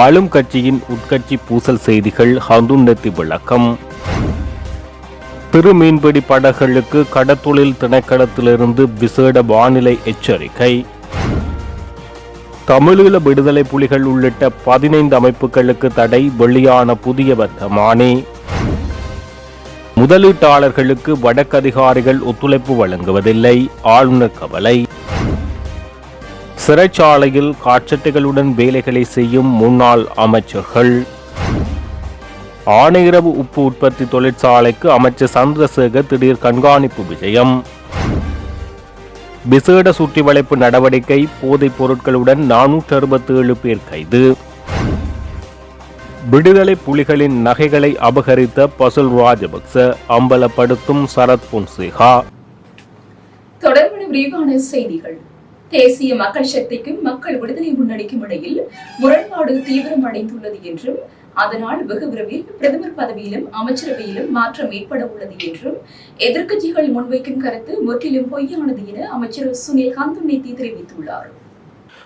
ஆளும் கட்சியின் உட்கட்சி பூசல் செய்திகள் ஹந்துன்னத்தி விளக்கம். திருமீன்பிடி படகுகளுக்கு கடத்தொழில் திணைக்களத்திலிருந்து விசேட வானிலை எச்சரிக்கை. தமிழீழ விடுதலை புலிகள் உள்ளிட்ட பதினைந்து அமைப்புகளுக்கு தடை வெளியான புதிய வர்த்தமானி. முதலீட்டாளர்களுக்கு வடக்கு அதிகாரிகள் ஒத்துழைப்பு வழங்குவதில்லை ஆளுநர் கவலை. சிறைச்சாலையில் காட்சட்டைகளுடன் வேலைகளை செய்யும் முன்னாள் அமைச்சர்கள். ஆணையரவு உப்பு உற்பத்தி தொழிற்சாலைக்கு அமைச்சர் சந்திரசேகர் திடீர் கண்காணிப்பு விஜயம். விசேட சுற்றி வளைப்பு நடவடிக்கை போதைப் பொருட்களுடன் நானூற்று அறுபத்தி ஏழு பேர் கைது. விடுதலை புலிகளின் நகைகளை அபகரித்த பசுல் ராஜபக்ச அம்பலப்படுத்தும் சரத் பொன்சேகா. தொடர்பான விரிவான செய்திகள். தேசிய மக்கள் சக்திக்கும் மக்கள் விடுதலை முன்னணிக்கும் இடையில் முரண்பாடு தீவிரமடைந்துள்ளது என்றும் அதனால் வெகு விரைவில் பிரதமர் பதவியிலும் அமைச்சரவையிலும் மாற்றம் ஏற்பட உள்ளது என்றும் எதிர்க்கட்சிகள் முன்வைக்கும் கருத்து முற்றிலும் பொய்யானது என அமைச்சர் சுனில் ஹந்துநேத்தி தெரிவித்துள்ளார்.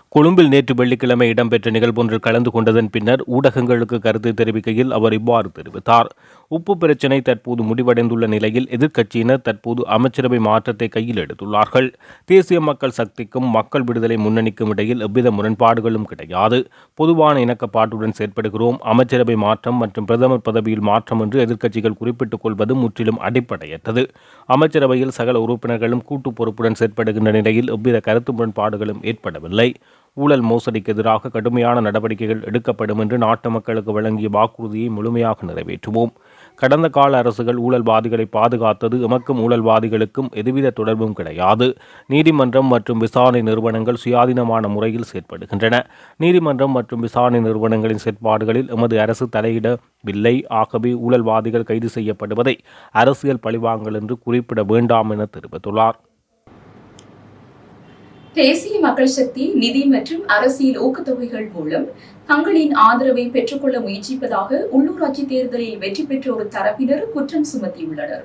கொழும்பில் நேற்று வெள்ளிக்கிழமை இடம்பெற்ற நிகழ்வொன்றில் கலந்து கொண்டதன் பின்னர் ஊடகங்களுக்கு கருத்து தெரிவிக்கையில் அவர் இவ்வாறு தெரிவித்தார். உப்பு பிரச்சினை தற்போது முடிவடைந்துள்ள நிலையில் எதிர்க்கட்சியினர் தற்போது அமைச்சரவை மாற்றத்தை கையில் எடுத்துள்ளார்கள். தேசிய மக்கள் சக்திக்கும் மக்கள் விடுதலை முன்னணிக்கும் இடையில் எவ்வித முரண்பாடுகளும் கிடையாது. பொதுவான இணக்கப்பாட்டுடன் செயற்படுகிறோம். அமைச்சரவை மாற்றம் மற்றும் பிரதமர் பதவியில் மாற்றம் என்று எதிர்க்கட்சிகள் குறிப்பிட்டுக் கொள்வது முற்றிலும் அடிப்படையற்றது. அமைச்சரவையில் சகல உறுப்பினர்களும் கூட்டு பொறுப்புடன் செயற்படுகின்ற நிலையில் எவ்வித கருத்து முரண்பாடுகளும் ஏற்படவில்லை. ஊழல் மோசடிக்கு எதிராக கடுமையான நடவடிக்கைகள் எடுக்கப்படும் என்று நாட்டு மக்களுக்கு வழங்கிய வாக்குறுதியை முழுமையாக நிறைவேற்றுவோம். கடந்த கால அரசுகள் ஊழல்வாதிகளை பாதுகாத்தது எமக்கும் ஊழல்வாதிகளுக்கும் எதுவித தொடர்பும் கிடையாது. நீதிமன்றம் மற்றும் விசாரணை நிறுவனங்கள் சுயாதீனமான முறையில் செயற்படுகின்றன. நீதிமன்றம் மற்றும் விசாரணை நிறுவனங்களின் செயற்பாடுகளில் எமது அரசு தலையிடவில்லை. ஆகவே ஊழல்வாதிகள் கைது செய்யப்படுவதை அரசியல் பழிவாங்கல் என்று குறிப்பிட வேண்டாம் என தெரிவித்துள்ளார். தேசிய மக்கள் சக்தி நிதி மற்றும் அரசியல் ஊக்கத்தொகைகள் மூலம் தங்களின் ஆதரவை பெற்றுக்கொள்ள முயற்சிப்பதாக உள்ளூராட்சி தேர்தலில் வெற்றி பெற்ற ஒரு தரப்பினர் குற்றம் சுமத்தியுள்ளனர்.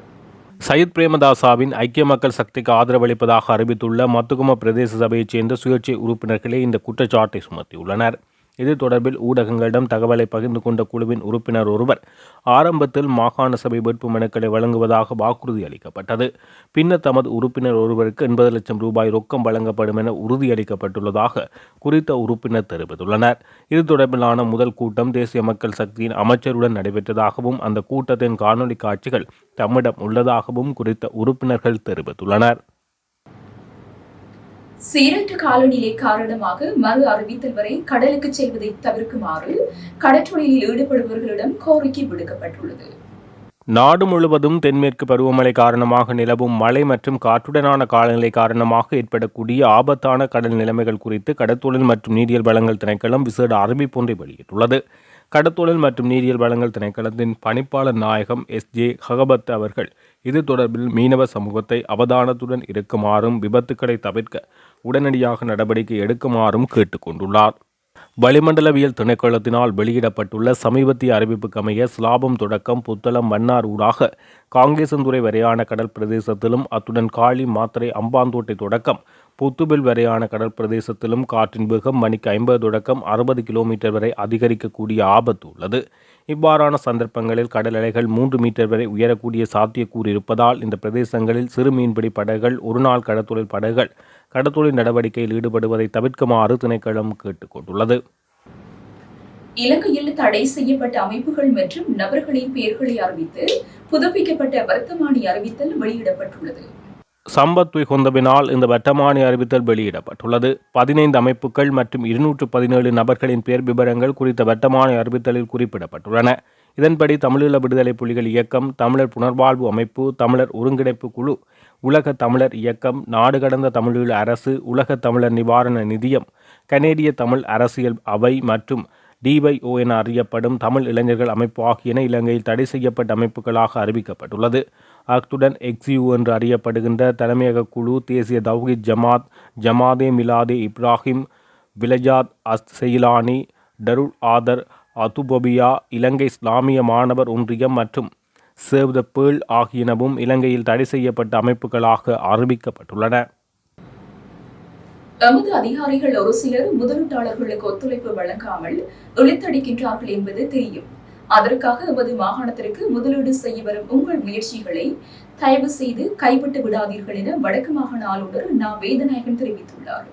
சயித் பிரேமதாசாவின் ஐக்கிய மக்கள் சக்திக்கு ஆதரவளிப்பதாக அறிவித்துள்ள மத்துகும பிரதேச சபையைச் சேர்ந்த சுயேட்சை உறுப்பினர்களே இந்த குற்றச்சாட்டை சுமத்தியுள்ளனர். இது தொடர்பில் ஊடகங்களிடம் தகவலை பகிர்ந்து கொண்ட குழுவின் உறுப்பினர் ஒருவர் ஆரம்பத்தில் மாகாண சபை வேட்பு மனுக்களை வழங்குவதாக வாக்குறுதி அளிக்கப்பட்டது. பின்னர் தமது உறுப்பினர் ஒருவருக்கு எண்பது லட்சம் ரூபாய் ரொக்கம் வழங்கப்படும் என உறுதியளிக்கப்பட்டுள்ளதாக குறித்த உறுப்பினர் தெரிவித்துள்ளனர். இது தொடர்பிலான முதல் கூட்டம் தேசிய மக்கள் சக்தியின் அமைச்சருடன் நடைபெற்றதாகவும் அந்த கூட்டத்தின் காணொலி காட்சிகள் தம்மிடம் உள்ளதாகவும் குறித்த உறுப்பினர்கள் தெரிவித்துள்ளனர். சீரற்ற காலநிலை காரணமாக மறு அறிவித்தல் வரை கடலுக்கு செல்வதை தவிர்க்குமாறு கடற்றொழிலில் ஈடுபடுபவர்களிடம் கோரிக்கை விடுக்கப்பட்டுள்ளது. நாடு முழுவதும் தென்மேற்கு பருவமழை காரணமாக நிலவும் மழை மற்றும் காற்றுடனான காலநிலை காரணமாக ஏற்படக்கூடிய ஆபத்தான கடல் நிலைமைகள் குறித்து கடற்தொழில் மற்றும் நீரியல் வளங்கள் திணைக்களம் விசேட அறிவிப்பு ஒன்றை வெளியிட்டுள்ளது. கடத்தொழில் மற்றும் நீரியல் வளங்கள் திணைக்களத்தின் பணிப்பாளர் நாயகம் எஸ் ஜே ஹகபத் அவர்கள் இது தொடர்பில் மீனவ சமூகத்தை அவதானத்துடன் இருக்குமாறும் விபத்துக்களை தவிர்க்க உடனடியாக நடவடிக்கை எடுக்குமாறும் கேட்டுக்கொண்டுள்ளார் வளிமண்டலவியல் திணைக்களத்தினால் வெளியிடப்பட்டுள்ள சமீபத்திய அறிவிப்புக்கமைய சிலாபம் தொடக்கம் புத்தளம் மன்னார் ஊடாக காங்கேசந்துறை வரையான கடல் பிரதேசத்திலும் அத்துடன் காளி மாத்திரை அம்பாந்தோட்டை தொடக்கம் புத்துபில் வரையான கடல் பிரதேசத்திலும் காற்றின் வேகம் மணிக்கு ஐம்பது தொடக்கம் அறுபது கிலோமீட்டர் வரை அதிகரிக்கக்கூடிய ஆபத்து உள்ளது. இவ்வாறான சந்தர்ப்பங்களில் கடல் அலைகள் மூன்று மீட்டர் வரை உயரக்கூடிய சாத்தியக்கூறு இருப்பதால் இந்த பிரதேசங்களில் சிறு மீன்பிடி படகுகள் ஒருநாள் கடத்தொழில் படகுகள் கடத்தொழில் நடவடிக்கையில் ஈடுபடுவதை தவிர்க்குமாறு திணைக்களம் கேட்டுக்கொண்டுள்ளது இலங்கையில் தடை செய்யப்பட்ட அமைப்புகள் மற்றும் நபர்களின் பெயர்களை அறிவித்து புதுப்பிக்கப்பட்ட வர்த்தமானி அறிவித்தல் வெளியிடப்பட்டுள்ளது. சம்பத் கொந்தவினால் இந்த வட்டமானி அறிவித்தல் வெளியிடப்பட்டுள்ளது. பதினைந்து அமைப்புகள் மற்றும் இருநூற்று பதினேழு நபர்களின் பேர் விவரங்கள் குறித்த வட்டமானி அறிவித்தலில் குறிப்பிடப்பட்டுள்ளன. இதன்படி தமிழீழ விடுதலை புலிகள் இயக்கம் தமிழர் புனர்வாழ்வு அமைப்பு தமிழர் ஒருங்கிணைப்பு குழு உலக தமிழர் இயக்கம் நாடு கடந்த தமிழீழ அரசு உலக தமிழர் நிவாரண நிதியம் கனேடிய தமிழ் அரசியல் அவை மற்றும் டிவைஓஎன் அறியப்படும் தமிழ் இளைஞர்கள் அமைப்பு ஆகியன இலங்கையில் தடை செய்யப்பட்ட அமைப்புகளாக அறிவிக்கப்பட்டுள்ளது. அத்துடன் எக்ஸியூ என்று அறியப்படுகின்ற தலைமையக குழு தேசிய தௌஹித் ஜமாத் ஜமாதே மிலாதே இப்ராஹிம் விலஜாத் அஸ் செயிலானி டருல் ஆதர் அதுபொபியா இலங்கை இஸ்லாமிய மாணவர் ஒன்றியம் மற்றும் சேவ் த பேர்ல் ஆகியனவும் இலங்கையில் தடை செய்யப்பட்ட அமைப்புகளாக அறிவிக்கப்பட்டுள்ளன. எமது அதிகாரிகள் ஒரு சிலர் முதலீட்டாளர்களுக்கு ஒத்துழைப்பு வழங்காமல் இழுத்தடிக்கின்றார்கள் என்பது தெரியும். அதற்காக எமது மாகாணத்திற்கு முதலீடு செய்ய வரும் உங்கள் முயற்சிகளை தயவு செய்து கைவிட்டு விடாதீர்கள் என வடக்கு மாகாண ஆளுநர் நா. வேதநாயகன் தெரிவித்துள்ளார்.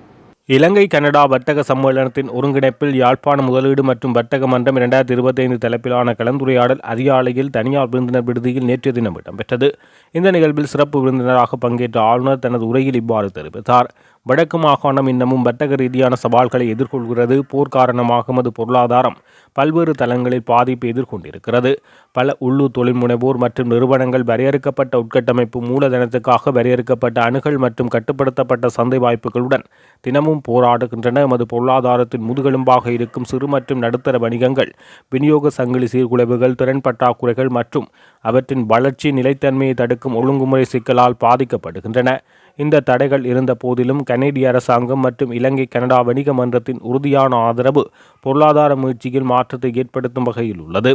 இலங்கை கனடா வர்த்தக சம்மேளனத்தின் ஒருங்கிணைப்பில் யாழ்ப்பாண முதலீடு மற்றும் வர்த்தக மன்றம் இரண்டாயிரத்தி இருபத்தைந்து தலைப்பிலான கலந்துரையாடல் அதிகாலையில் தனியார் விருந்தினர் விடுதியில் நேற்றைய தினம் இடம்பெற்றது. இந்த நிகழ்வில் சிறப்பு விருந்தினராக பங்கேற்ற ஆளுநர் தனது உரையில் இவ்வாறு தெரிவித்தார். வடக்கு மாகாணம் இன்னமும் வர்த்தக ரீதியான சவால்களை எதிர்கொள்கிறது. போர் காரணமாக மது பொருளாதாரம் பல்வேறு தளங்களில் பாதிப்பு எதிர்கொண்டிருக்கிறது. பல உள்ளூர் தொழில் முனைவோர் மற்றும் நிறுவனங்கள் வரையறுக்கப்பட்ட உட்கட்டமைப்பு மூலதனத்துக்காக வரையறுக்கப்பட்ட அணுகல் மற்றும் கட்டுப்படுத்தப்பட்ட சந்தை வாய்ப்புகளுடன் தினமும் போராடுகின்றன. எமது பொருளாதாரத்தின் முதுகெலும்பாக இருக்கும் சிறு மற்றும் நடுத்தர வணிகங்கள் விநியோக சங்கிலி சீர்குலைவுகள் திறன் பற்றாக்குறைகள் மற்றும் அவற்றின் வளர்ச்சி நிலைத்தன்மையை தடுக்கும் ஒழுங்குமுறை சிக்கலால் பாதிக்கப்படுகின்றன. இந்த தடைகள் இருந்த போதிலும் கனேடிய அரசாங்கம் மற்றும் இலங்கை கனடா வணிக மன்றத்தின் உறுதியான ஆதரவு பொருளாதார முயற்சியில் மாற்றத்தை ஏற்படுத்தும் வகையில் உள்ளது.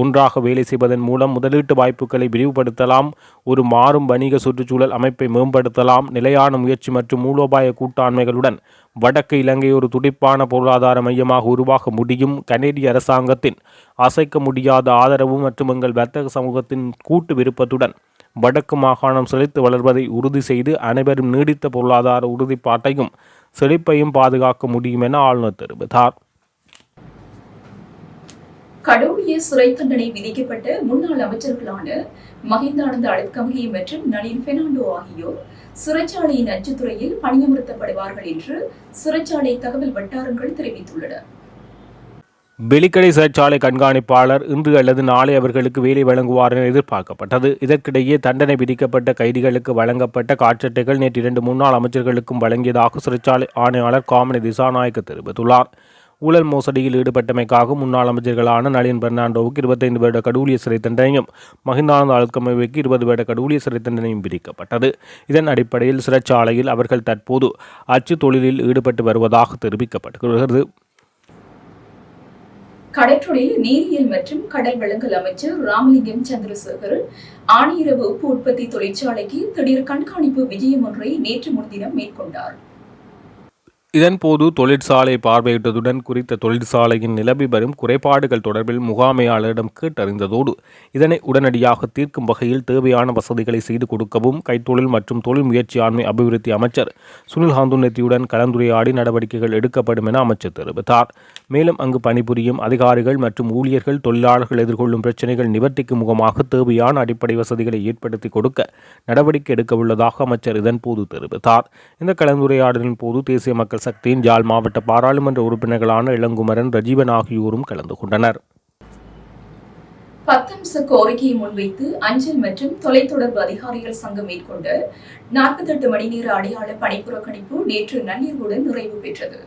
ஒன்றாக வேலை செய்வதன் மூலம் முதலீட்டு வாய்ப்புகளை விரிவுபடுத்தலாம். ஒரு மாறும் வணிக சுற்றுச்சூழல் அமைப்பை மேம்படுத்தலாம். நிலையான முயற்சி மற்றும் மூலோபாய கூட்டாண்மைகளுடன் வடக்கு இலங்கை ஒரு துடிப்பான பொருளாதார மையமாக உருவாக முடியும். கனேடிய அரசாங்கத்தின் அசைக்க முடியாத ஆதரவு மற்றும் எங்கள் வர்த்தக சமூகத்தின் கூட்டு விருப்பத்துடன் வடக்கு மாகாணம் செழித்து வளர்வதை உறுதி செய்து அனைவரும் நீடித்த பொருளாதார உறுதிப்பாட்டையும் செழிப்பையும் பாதுகாக்க முடியும் என ஆளுநர் தெரிவித்தார். கடவுளிய சிறை தண்டனை விதிக்கப்பட்ட முன்னாள் அமைச்சர்களான மகிந்தானந்த அழுத்கமகி மற்றும் நளின் பெர்னாண்டோ ஆகியோர் சிறைச்சாலையின் அச்சுத்துறையில் பணியமர்த்தப்படுவார்கள் என்று சிறைச்சாலை தகவல் வட்டாரங்கள் தெரிவித்துள்ளன. பெலிக்கடை சிறைச்சாலை கண்காணிப்பாளர் இன்று அல்லது நாளை அவர்களுக்கு வேலை வழங்குவார் என எதிர்பார்க்கப்பட்டது. இதற்கிடையே தண்டனை விதிக்கப்பட்ட கைதிகளுக்கு வழங்கப்பட்ட காற்றட்டைகள் நேற்று இரண்டு முன்னாள் அமைச்சர்களுக்கும் வழங்கியதாக சிறைச்சாலை ஆணையாளர் காமனி திசாநாயக்க தெரிவித்துள்ளார். ஊழல் மோசடியில் ஈடுபட்டமைக்காக முன்னாள் அமைச்சர்களான நளின் பெர்னாண்டோவுக்கு இருபத்தைந்து வருட கடூலிய சிறை தண்டனையும் மகிந்தானந்த அழுக்கமைவுக்கு இருபது வருட கடூலிய சிறை தண்டனையும் விதிக்கப்பட்டது. இதன் அடிப்படையில் சிறைச்சாலையில் அவர்கள் தற்போது அச்சு தொழிலில் ஈடுபட்டு வருவதாக தெரிவிக்கப்படுகிறது கடற்றொழில் நீரியல் மற்றும் கடல் வளங்கள் அமைச்சர் ராமலிங்கம் சந்திரசேகர் ஆணையரவு உப்பு உற்பத்தி தொழிற்சாலைக்கு திடீர் கண்காணிப்பு விஜயம் ஒன்றை நேற்று முன்தினம் மேற்கொண்டார். இதன்போது தொழிற்சாலை பார்வையிட்டதுடன் குறித்த தொழிற்சாலையின் நிலவி வரும் குறைபாடுகள் தொடர்பில் முகாமையாளரிடம் கேட்டறிந்ததோடு இதனை உடனடியாக தீர்க்கும் வகையில் தேவையான வசதிகளை செய்து கொடுக்கவும் கைத்தொழில் மற்றும் தொழில் முயற்சியாண்மை அபிவிருத்தி அமைச்சர் சுனில் ஹாந்துநெத்தியுடன் கலந்துரையாடி நடவடிக்கைகள் எடுக்கப்படும் என அமைச்சர் தெரிவித்தார். மேலும் அங்கு பணிபுரியும் அதிகாரிகள் மற்றும் ஊழியர்கள் தொழிலாளர்கள் எதிர்கொள்ளும் பிரச்சினைகள் நிவர்த்திக்கு முகமாக தேவையான அடிப்படை வசதிகளை ஏற்படுத்தி கொடுக்க நடவடிக்கை எடுக்க உள்ளதாக அமைச்சர் இதன்போது தெரிவித்தார். இந்த கலந்துரையாடலின் போது தேசிய மக்கள் சக்தியின் யாழ் மாவட்ட பாராளுமன்ற உறுப்பினர்களான இளங்குமரன் ரஜீவன் ஆகியோரும் கலந்து கொண்டனர். பத்தம்ச கோரிக்கையை முன்வைத்து அஞ்சல் மற்றும் தொலைத்தொடர்பு அதிகாரிகள் சங்கம் மேற்கொண்ட நாற்பத்தெட்டு மணி நேர அடையாள பணிப்புறக்கணிப்பு நேற்று நள்ளிரவுடன் நிறைவு பெற்றது.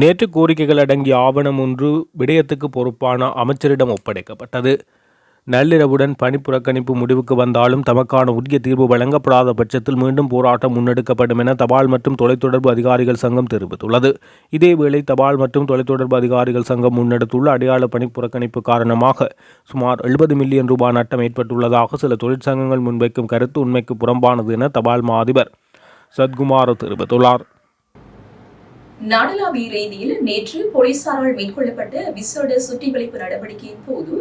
நேற்று கோரிக்கைகள் அடங்கிய ஆவணம் ஒன்று விடயத்துக்கு பொறுப்பான அமைச்சரிடம் ஒப்படைக்கப்பட்டது. நள்ளிரவுடன் பணி புறக்கணிப்பு முடிவுக்கு வந்தாலும் தமக்கான உரிய தீர்வு வழங்கப்படாத பட்சத்தில் மீண்டும் போராட்டம் முன்னெடுக்கப்படும் என தபால் மற்றும் தொலைத்தொடர்பு அதிகாரிகள் சங்கம் தெரிவித்துள்ளது. இதேவேளை தபால் மற்றும் தொலைத்தொடர்பு அதிகாரிகள் சங்கம் முன்னெடுத்துள்ள அடையாள பணி புறக்கணிப்பு காரணமாக சுமார் எழுபது மில்லியன் ரூபாய் நட்டம் ஏற்பட்டுள்ளதாக சில தொழிற்சங்கங்கள் முன்வைக்கும் கருத்து உண்மைக்கு புறம்பானது என தபால் மா அதிபர் சத்குமார் தெரிவித்துள்ளார். நாடளாவிய ரீதியில் நேற்று போலீசாரால் மேற்கொள்ளப்பட்ட விசேட சுற்றிவளைப்பு நடவடிக்கையின் போது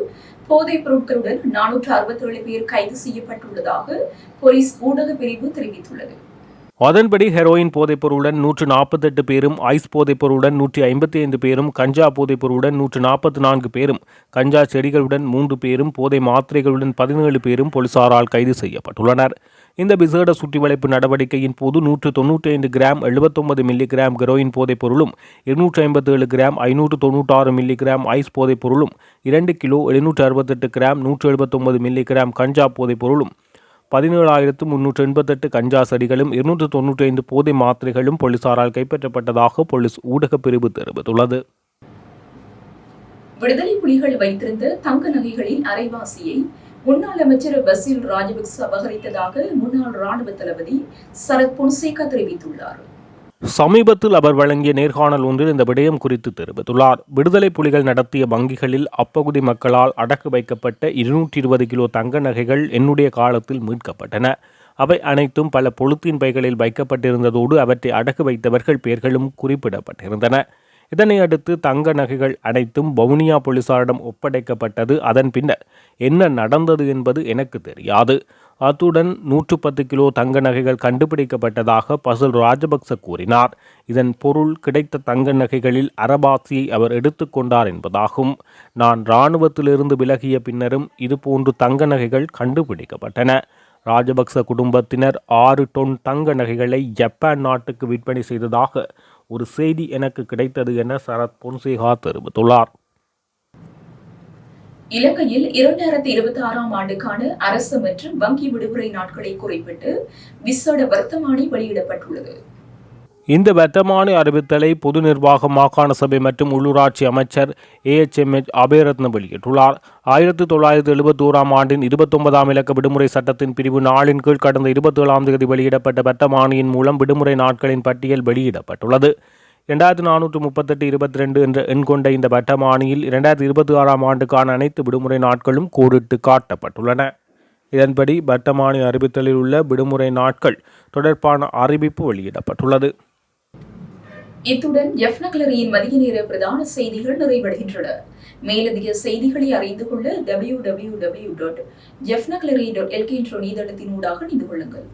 போதைப் பொருட்களுடன் நானூற்று அறுபத்தேழு பேர் கைது செய்யப்பட்டுள்ளதாக போலீஸ் ஊடக பிரிவு தெரிவித்துள்ளது. அதன்படி ஹெரோயின் போதைப்பொருளுடன் நூற்று நாற்பத்தெட்டு பேரும் ஐஸ் போதைப்பொருளுடன் நூற்றி ஐம்பத்தி ஐந்து பேரும் கஞ்சா போதைப்பொருளுடன் நூற்று நாற்பத்தி நான்கு பேரும் கஞ்சா செடிகளுடன் மூன்று பேரும் போதை மாத்திரைகளுடன் பதினேழு பேரும் போலீசாரால் கைது செய்யப்பட்டுள்ளனர். இந்த விசேட சுற்றிவளைப்பு நடவடிக்கையின் போது நூற்று தொன்னூற்றி ஐந்து கிராம் எழுபத்தொன்பது மில்லி கிராம் ஹெரோயின் போதைப்பொருளும் இருநூற்றி ஐம்பத்தேழு கிராம் ஐநூற்று தொண்ணூற்றாறு மில்லி கிராம் ஐஸ் போதைப்பொருளும் இரண்டு கிலோ எழுநூற்று அறுபத்தெட்டு கிராம் நூற்று எழுபத்தொன்பது மில்லி கிராம் கஞ்சா போதைப்பொருளும் பதினேழாயிரத்து முன்னூற்று எண்பத்தெட்டு கஞ்சா செடிகளும் இருநூற்று தொன்னூற்றி ஐந்து போதை மாத்திரைகளும் போலீசாரால் கைப்பற்றப்பட்டதாக போலீஸ் ஊடகப் பிரிவு தெரிவித்துள்ளது. விடுதலை புலிகள் வைத்திருந்த தங்க நகைகளின் அரைவாசியை முன்னாள் அமைச்சர் பசில் ராஜபக்ச அபகரித்ததாக முன்னாள் ராணுவ தளபதி சரத் பொன்சேகா தெரிவித்துள்ளார். சமீபத்தில் அவர் வழங்கிய நேர்காணல் ஒன்றில் இந்த விடயம் குறித்து தெரிவித்துள்ளார். விடுதலை புலிகள் நடத்திய வங்கிகளில் அப்பகுதி மக்களால் அடக்கு வைக்கப்பட்ட இருநூற்றி இருபது கிலோ தங்க நகைகள் என்னுடைய காலத்தில் மீட்கப்பட்டன. அவை அனைத்தும் பல பொழுத்தின் பைகளில் வைக்கப்பட்டிருந்ததோடு அவற்றை அடக்கு வைத்தவர்கள் பெயர்களும் குறிப்பிடப்பட்டிருந்தன. இதனை அடுத்து தங்க நகைகள் அனைத்தும் வவுனியா போலீசாரிடம் ஒப்படைக்கப்பட்டது. அதன் பின்னர் என்ன நடந்தது என்பது எனக்கு தெரியாது. அத்துடன் நூற்று பத்து கிலோ தங்க நகைகள் கண்டுபிடிக்கப்பட்டதாக பசுல் ராஜபக்ச கூறினார். இதன் பொருள் கிடைத்த தங்க நகைகளில் அரபாசியை அவர் எடுத்துக்கொண்டார் என்பதாகும். நான் இராணுவத்திலிருந்து விலகிய பின்னரும் இதுபோன்று தங்க நகைகள் கண்டுபிடிக்கப்பட்டன. ராஜபக்ச குடும்பத்தினர் ஆறு டொன் தங்க நகைகளை ஜப்பான் நாட்டுக்கு விற்பனை செய்ததாக ஒரு செய்தி எனக்கு கிடைத்தது என சரத் பொன்சேகா தெரிவித்துள்ளார். இலங்கையில் இரண்டாயிரத்தி இருபத்தி ஆறாம் ஆண்டுக்கான அரசு மற்றும் வங்கி விடுமுறை நாட்களை குறிப்பிட்டு விசேட வர்த்தமானி வெளியிடப்பட்டுள்ளது. இந்த வர்த்தமானி அறிவித்தலை பொது நிர்வாக மாகாண சபை மற்றும் உள்ளூராட்சி அமைச்சர் ஏஎச்எம்எச் அபயரத்ன வெளியிட்டுள்ளார். ஆயிரத்தி தொள்ளாயிரத்தி எழுபத்தோராம் ஆண்டின் இருபத்தொன்பதாம் இலக்க விடுமுறை சட்டத்தின் பிரிவு நாளின் கீழ் கடந்த இருபத்தேழாம் தேதி வெளியிடப்பட்ட வர்த்தமானியின் மூலம் விடுமுறை நாட்களின் பட்டியல் வெளியிடப்பட்டுள்ளது. இரண்டாயிரத்தி நானூற்று முப்பத்தெட்டு இருபத்தி ரெண்டு என்ற எண் கொண்ட இந்த வட்டமானியில் இரண்டாயிரத்தி இருபத்தி ஆறாம் ஆண்டுக்கான அனைத்து விடுமுறை நாட்களும் கோடிட்டு காட்டப்பட்டுள்ளன. இதன்படி வட்டமானி அறிவித்தலில் உள்ள விடுமுறை நாட்கள் தொடர்பான அறிவிப்பு வெளியிடப்பட்டுள்ளது. இத்துடன் எஃப் நகலரியின் மதிய நேர பிரதான செய்திகள் நிறைவடைகின்றன. மேலதிக செய்திகளை அறிந்து கொள்ள W W W dot F நகலரி dot L K என்ற இணையதளத்தின் ஊடாக இணைந்து கொள்ளுங்கள்.